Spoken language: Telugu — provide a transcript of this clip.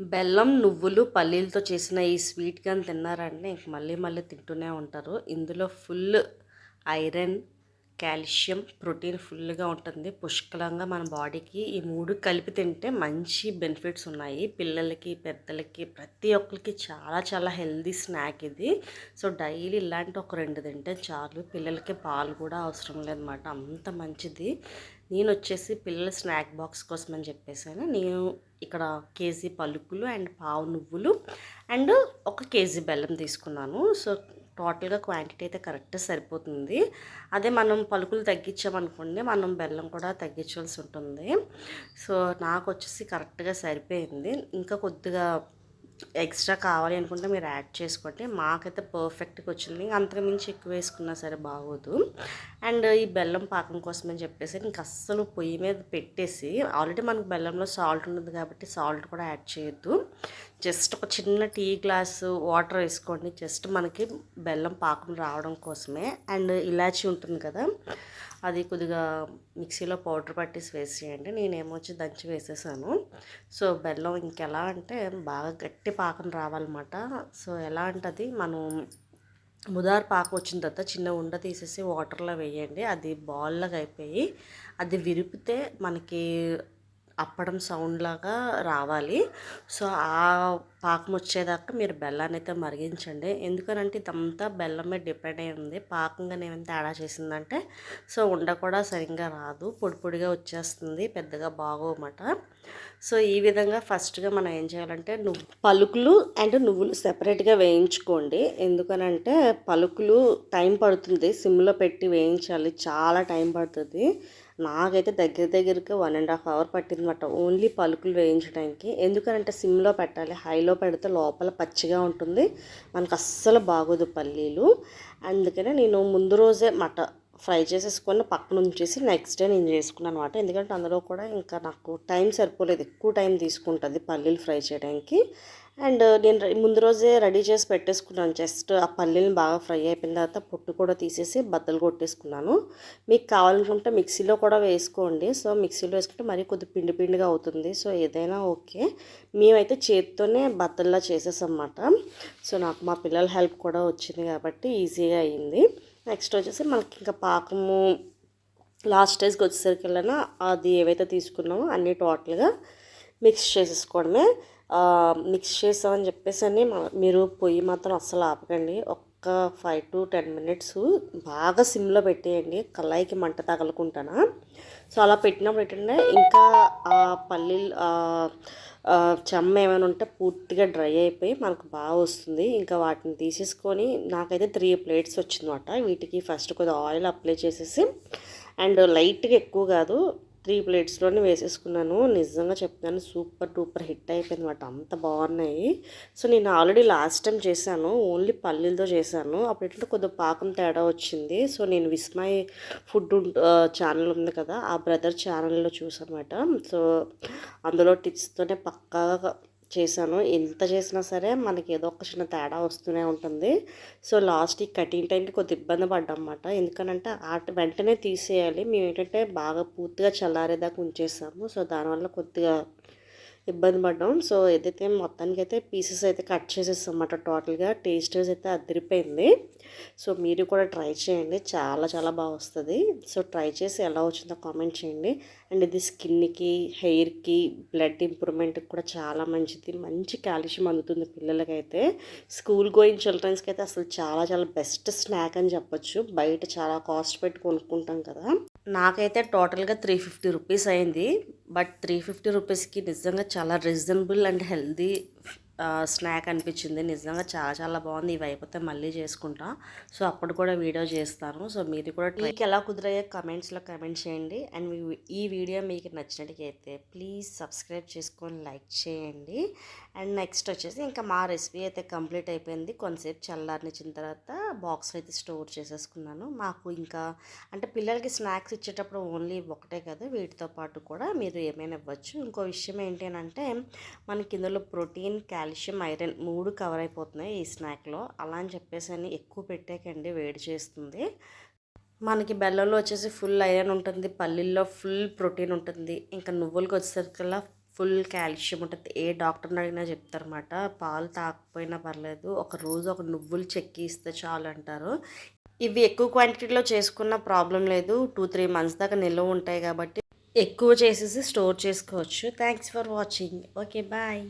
బెల్లం నువ్వులు పల్లీలతో చేసిన ఈ స్వీట్ కానీ తిన్నారంటే ఇంక మళ్ళీ మళ్ళీ తింటూనే ఉంటారు. ఇందులో ఫుల్ ఐరన్ కాల్షియం ప్రోటీన్ ఫుల్గా ఉంటుంది. పుష్కలంగా మన బాడీకి ఈ మూడు కలిపి తింటే మంచి బెనిఫిట్స్ ఉన్నాయి. పిల్లలకి పెద్దలకి ప్రతి ఒక్కరికి చాలా చాలా హెల్దీ స్నాక్ ఇది. సో డైలీ ఇలాంటి ఒక రెండు తింటే చాలు. పిల్లలకి పాలు కూడా అవసరం లేదన్నమాట. అంత మంచిది. నేను వచ్చేసి పిల్లల స్నాక్ బాక్స్ కోసం అని చెప్పేసాను. నేను ఇక్కడ కేజీ పలుకులు అండ్ పావు నువ్వులు అండ్ ఒక కేజీ బెల్లం తీసుకున్నాను. సో టోటల్గా క్వాంటిటీ అయితే కరెక్ట్ సరిపోతుంది. అదే మనం పలుకులు తగ్గించామనుకోండి మనం బెల్లం కూడా తగ్గించాల్సి ఉంటుంది. సో నాకు వచ్చేసి కరెక్ట్గా సరిపోయింది. ఇంకా కొద్దిగా ఎక్స్ట్రా కావాలి అనుకుంటే మీరు యాడ్ చేసుకోండి. మాకైతే పర్ఫెక్ట్గా వచ్చింది. అంతకుమించి ఎక్కువ వేసుకున్నా సరే బాగోదు. అండ్ ఈ బెల్లం పాకం కోసం అని చెప్పేసి ఇంక అస్సలు పొయ్యి మీద పెట్టేసి ఆల్రెడీ మనకు బెల్లంలో సాల్ట్ ఉంటుంది కాబట్టి సాల్ట్ కూడా యాడ్ చేయొద్దు. జస్ట్ ఒక చిన్న టీ గ్లాసు వాటర్ వేసుకోండి. జస్ట్ మనకి బెల్లం పాకం రావడం కోసమే. అండ్ ఇలాచీ ఉంటుంది కదా అది కొద్దిగా మిక్సీలో పౌడర్ పట్టేసి వేసేయండి. నేనేమో వచ్చి దంచి వేసేసాను. సో బెల్లం ఇంకెలా అంటే బాగా గట్టి పాకం రావాలన్నమాట. సో ఎలా అంటే మనం ముదార్ పాకు వచ్చిన తర్వాత చిన్న ఉండ తీసేసి వాటర్లో వేయండి. అది బాల్లాగా అయిపోయి అది విరిపితే మనకి అప్పడం సౌండ్ లాగా రావాలి. సో ఆ పాకం వచ్చేదాకా మీరు బెల్లాన్ని అయితే మరిగించండి. ఎందుకనంటే ఇదంతా బెల్లం మీద డిపెండ్ అయి ఉంది. పాకంగా ఏమైనా తేడా చేసిందంటే సో ఉండ కూడా సరిగ్గా రాదు. పొడి పొడిగా వచ్చేస్తుంది. పెద్దగా బాగోమాట సో ఈ విధంగా ఫస్ట్గా మనం ఏం చేయాలంటే నువ్వు పలుకులు అండ్ నువ్వులు సెపరేట్గా వేయించుకోండి. ఎందుకనంటే పలుకులు టైం పడుతుంది. సిమ్లో పెట్టి వేయించాలి. చాలా టైం పడుతుంది. నాకైతే దగ్గర దగ్గరకి వన్ అండ్ హాఫ్ అవర్ పట్టిందన్నమాట. ఓన్లీ పలుకులు వేయించడానికి ఎందుకంటే సిమ్లో పెట్టాలి. హైలో పెడితే లోపల పచ్చిగా ఉంటుంది. మనకు అస్సలు బాగోదు పల్లీలు. అందుకనే నేను ముందు రోజే మట ఫ్రై చేసేసుకొని పక్కన ఉంచేసి నెక్స్ట్ డే నేను చేసుకున్నాను అనమాట ఎందుకంటే అందులో కూడా ఇంకా నాకు టైం సరిపోలేదు. ఎక్కువ టైం తీసుకుంటుంది పల్లీలు ఫ్రై చేయడానికి అండ్ నేను ముందు రోజే రెడీ చేసి పెట్టేసుకున్నాను. జస్ట్ ఆ పల్లీని బాగా ఫ్రై అయిపోయిన తర్వాత పొట్టు కూడా తీసేసి బద్దలు కొట్టేసుకున్నాను. మీకు కావాలనుకుంటే మిక్సీలో కూడా వేసుకోండి. సో మిక్సీలో వేసుకుంటే మరీ కొద్ది పిండి పిండిగా అవుతుంది. సో ఏదైనా ఓకే. మేమైతే చేతితోనే బద్దల్లా చేసేసమాట సో నాకు మా పిల్లల హెల్ప్ కూడా వచ్చింది కాబట్టి ఈజీగా అయ్యింది నెక్స్ట్ వచ్చేసి మనకి ఇంకా పాకము లాస్ట్ స్టేజ్కి వచ్చేసరికి వెళ్ళినా అది ఏవైతే తీసుకున్నామో అన్నీ టోటల్గా మిక్స్ చేసేసుకోవడమే. మిక్స్ చేసామని చెప్పేసి అని మీరు పొయ్యి మాత్రం అస్సలు ఆపకండి. ఒక్క ఫైవ్ టు టెన్ మినిట్స్ బాగా సిమ్లో పెట్టేయండి. కళాయికి మంట తగలకుంటానా. సో అలా పెట్టినప్పుడు ఏంటంటే ఇంకా ఆ పల్లీలు చెమ్మ ఏమైనా ఉంటే పూర్తిగా డ్రై అయిపోయి మనకు బాగా వస్తుంది. ఇంకా వాటిని తీసేసుకొని నాకైతే త్రీ ప్లేట్స్ వచ్చిందన్నమాట. వీటికి ఫస్ట్ కొద్దిగా ఆయిల్ అప్లై చేసేసి అండ్ లైట్గా ఎక్కువ కాదు త్రీ ప్లేట్స్లోనే వేసేసుకున్నాను. నిజంగా చెప్తున్నాను సూపర్ డూపర్ హిట్ అయిపోయింది అనమాట అంత బాగున్నాయి. సో నేను ఆల్రెడీ లాస్ట్ టైం చేశాను ఓన్లీ పల్లీలతో చేశాను. అప్పుడు ఏంటంటే కొద్దిగా పాకం తేడా వచ్చింది. సో నేను విస్మయ్ ఫుడ్ ఛానల్ ఉంది కదా ఆ బ్రదర్ ఛానల్లో చూసానమాట సో అందులో టిప్స్తోనే పక్కాగా చేశాను. ఎంత చేసినా సరే మనకి ఏదో ఒక చిన్న తేడా వస్తూనే ఉంటుంది. సో లాస్ట్ ఈ కటింగ్ టైంకి కొద్ది ఇబ్బంది పడ్డామన్నమాట. ఎందుకనంటే ఆ వెంటనే తీసేయాలి. మేము ఏంటంటే బాగా పూర్తిగా చల్లారేదాకా ఉంచేసాము. సో దానివల్ల కొద్దిగా ఇబ్బంది పడ్డాం. సో ఏదైతే మొత్తానికి అయితే పీసెస్ అయితే కట్ చేసేస్తాం అన్నమాట టోటల్గా టేస్ట్ అయితే అదిరిపోయింది. సో మీరు కూడా ట్రై చేయండి. చాలా చాలా బాగా వస్తుంది. సో ట్రై చేసి ఎలా వచ్చిందో కామెంట్ చేయండి. అండ్ ఇది స్కిన్కి హెయిర్కి బ్లడ్ ఇంప్రూవ్మెంట్కి కూడా చాలా మంచిది. మంచి కాల్షియం అందుతుంది పిల్లలకైతే. స్కూల్ గోయింగ్ చిల్డ్రన్స్కి అయితే అసలు చాలా చాలా బెస్ట్ స్నాక్ అని చెప్పొచ్చు. బయట చాలా కాస్ట్ పెట్టి కొనుక్కుంటాం కదా. నాకైతే టోటల్గా త్రీ ఫిఫ్టీ రూపీస్ అయింది. బట్ త్రీ ఫిఫ్టీ రూపీస్కి నిజంగా చాలా రీజనబుల్ అండ్ హెల్దీ స్నాక్ అనిపించింది. నిజంగా చాలా చాలా బాగుంది. ఇవి అయిపోతే మళ్ళీ చేసుకుంటా. సో అప్పుడు కూడా వీడియో చేస్తాను. సో మీరు కూడా మీకు ఎలా కుదిరయ్యే కమెంట్స్లో కమెంట్ చేయండి. అండ్ ఈ వీడియో మీకు నచ్చినట్టుకైతే ప్లీజ్ సబ్స్క్రైబ్ చేసుకొని లైక్ చేయండి. అండ్ నెక్స్ట్ వచ్చేసి ఇంకా మా రెసిపీ అయితే కంప్లీట్ అయిపోయింది. కొంతసేపు చల్లారనిచ్చిన తర్వాత బాక్స్లో అయితే స్టోర్ చేసేసుకున్నాను. మాకు ఇంకా అంటే పిల్లలకి స్నాక్స్ ఇచ్చేటప్పుడు ఓన్లీ ఒకటే కదా. వీటితో పాటు కూడా మీరు ఏమైనా ఇవ్వచ్చు. ఇంకో విషయం ఏంటి అంటే మనకి ఇందులో ప్రోటీన్ క్యాల్ కాల్షియం ఐరన్ మూడు కవర్ అయిపోతున్నాయి ఈ స్నాక్లో. అలా అని చెప్పేసి అని ఎక్కువ పెట్టాకండి వేడి చేస్తుంది. మనకి బెల్లంలో వచ్చేసి ఫుల్ ఐరన్ ఉంటుంది పల్లీల్లో ఫుల్ ప్రోటీన్ ఉంటుంది. ఇంకా నువ్వులకి వచ్చేసరికల్లా ఫుల్ కాల్షియం ఉంటుంది. ఏ డాక్టర్ని అడిగినా చెప్తారన్నమాట పాలు తాకపోయినా పర్లేదు ఒక రోజు ఒక నువ్వులు చెక్కి ఇస్తే చాలు అంటారు. ఇవి ఎక్కువ క్వాంటిటీలో చేసుకున్న ప్రాబ్లం లేదు. టూ త్రీ మంత్స్ దాకా నిల్వ ఉంటాయి కాబట్టి ఎక్కువ చేసేసి స్టోర్ చేసుకోవచ్చు. Thanks for watching. Okay bye.